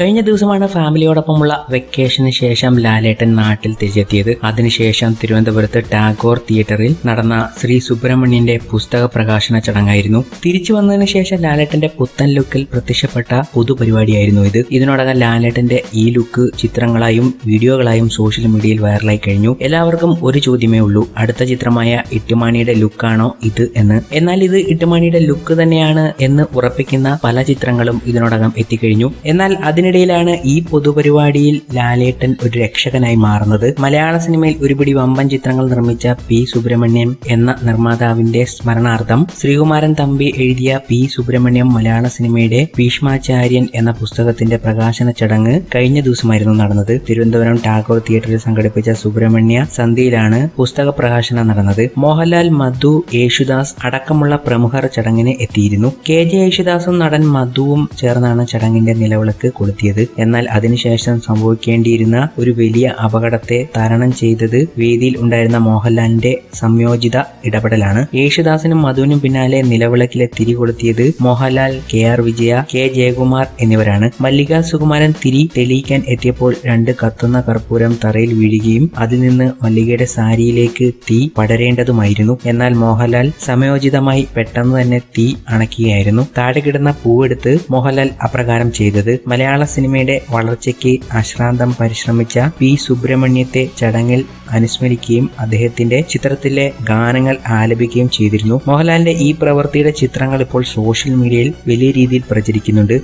കഴിഞ്ഞ ദിവസമാണ് ഫാമിലിയോടൊപ്പമുള്ള വെക്കേഷന് ശേഷം ലാലേട്ടൻ നാട്ടിൽ തിരിച്ചെത്തിയത്. അതിനുശേഷം തിരുവനന്തപുരത്ത് ടാഗോർ തിയേറ്ററിൽ നടന്ന ശ്രീ സുബ്രഹ്മണ്യന്റെ പുസ്തക പ്രകാശന ചടങ്ങായിരുന്നു. തിരിച്ചു വന്നതിന് ശേഷം ലാലേട്ടന്റെ പുത്തൻ ലുക്കിൽ പ്രത്യക്ഷപ്പെട്ട പൊതുപരിപാടിയായിരുന്നു ഇത്. ഇതിനോടകം ലാലേട്ടന്റെ ഈ ലുക്ക് ചിത്രങ്ങളായും വീഡിയോകളായും സോഷ്യൽ മീഡിയയിൽ വൈറലായി കഴിഞ്ഞു. എല്ലാവർക്കും ഒരു ചോദ്യമേ ഉള്ളൂ. അടുത്ത ചിത്രമായ ഇട്ടുമാണിയുടെ ലുക്കാണോ ഇത് എന്ന്. എന്നാൽ ഇത് ഇട്ടുമാണിയുടെ ലുക്ക് തന്നെയാണ് എന്ന് ഉറപ്പിക്കുന്ന പല ചിത്രങ്ങളും ഇതിനോടകം എത്തിക്കഴിഞ്ഞു. എന്നാൽ അതിനിടയിലാണ് ഈ പൊതുപരിപാടിയിൽ ലാലേട്ടൻ ഒരു രക്ഷകനായി മാറുന്നത്. മലയാള സിനിമയിൽ ഒരുപിടി വമ്പൻ ചിത്രങ്ങൾ നിർമ്മിച്ച പി സുബ്രഹ്മണ്യം എന്ന നിർമ്മാതാവിന്റെ സ്മരണാർത്ഥം ശ്രീകുമാരൻ തമ്പി എഴുതിയ പി സുബ്രഹ്മണ്യം മലയാള സിനിമയുടെ ഭീഷ്മാചാര്യൻ എന്ന പുസ്തകത്തിന്റെ പ്രകാശന ചടങ്ങ് കഴിഞ്ഞ ദിവസമായിരുന്നു നടന്നത്. തിരുവനന്തപുരം ടാഗോർ തിയേറ്ററിൽ സംഘടിപ്പിച്ച സുബ്രഹ്മണ്യ സന്ധിയിലാണ് പുസ്തക പ്രകാശനം നടന്നത്. മോഹൻലാൽ മധു യേശുദാസ് അടക്കമുള്ള പ്രമുഖർ ചടങ്ങിന് എത്തിയിരുന്നു. കെ ജെ യേശുദാസും നടൻ മധുവും ചേർന്നാണ് ചടങ്ങിന്റെ നിലവിളക്ക് കൊളുത്തിയത് എന്നാൽ അതിനുശേഷം സംഭവിക്കേണ്ടിയിരുന്ന ഒരു വലിയ അപകടത്തെ തരണം ചെയ്തത് വേദിയിൽ ഉണ്ടായിരുന്ന മോഹൻലാലിന്റെ സംയോജിത ഇടപെടലാണ്. യേശുദാസിനും മധുവിനും പിന്നാലെ നിലവിളക്കിലെ തിരി കൊളുത്തിയത് Mohanlal K R Vijaya K Jayakumar എന്നിവരാണ്. മല്ലിക സുകുമാരൻ തിരി തെളിയിക്കാൻ എത്തിയപ്പോൾ രണ്ട് കത്തുന്ന കർപ്പൂരം തറയിൽ വീഴുകയും അതിൽ നിന്ന് മല്ലികയുടെ സാരിയിലേക്ക് തീ പടരേണ്ടതുമായിരുന്നു. എന്നാൽ മോഹൻലാൽ സമയോചിതമായി പെട്ടെന്ന് തന്നെ തീ അണക്കുകയായിരുന്നു താഴെ കിടന്ന പൂവെടുത്ത് മോഹൻലാൽ അപ്രകാരം ചെയ്തത്. മലയാള സിനിമയുടെ വളർച്ചയ്ക്ക് അശ്രാന്തം പരിശ്രമിച്ച പി സുബ്രഹ്മണ്യത്തെ ചടങ്ങിൽ അനുസ്മരിക്കുകയും അദ്ദേഹത്തിന്റെ ചിത്രത്തിലെ ഗാനങ്ങൾ ആലപിക്കുകയും ചെയ്തിരുന്നു. മോഹൻലാലിന്റെ ഈ പ്രവൃത്തിയുടെ ചിത്രങ്ങൾ ഇപ്പോൾ സോഷ്യൽ മീഡിയയിൽ വലിയ രീതിയിൽ പ്രചരിക്കുന്നുണ്ട്.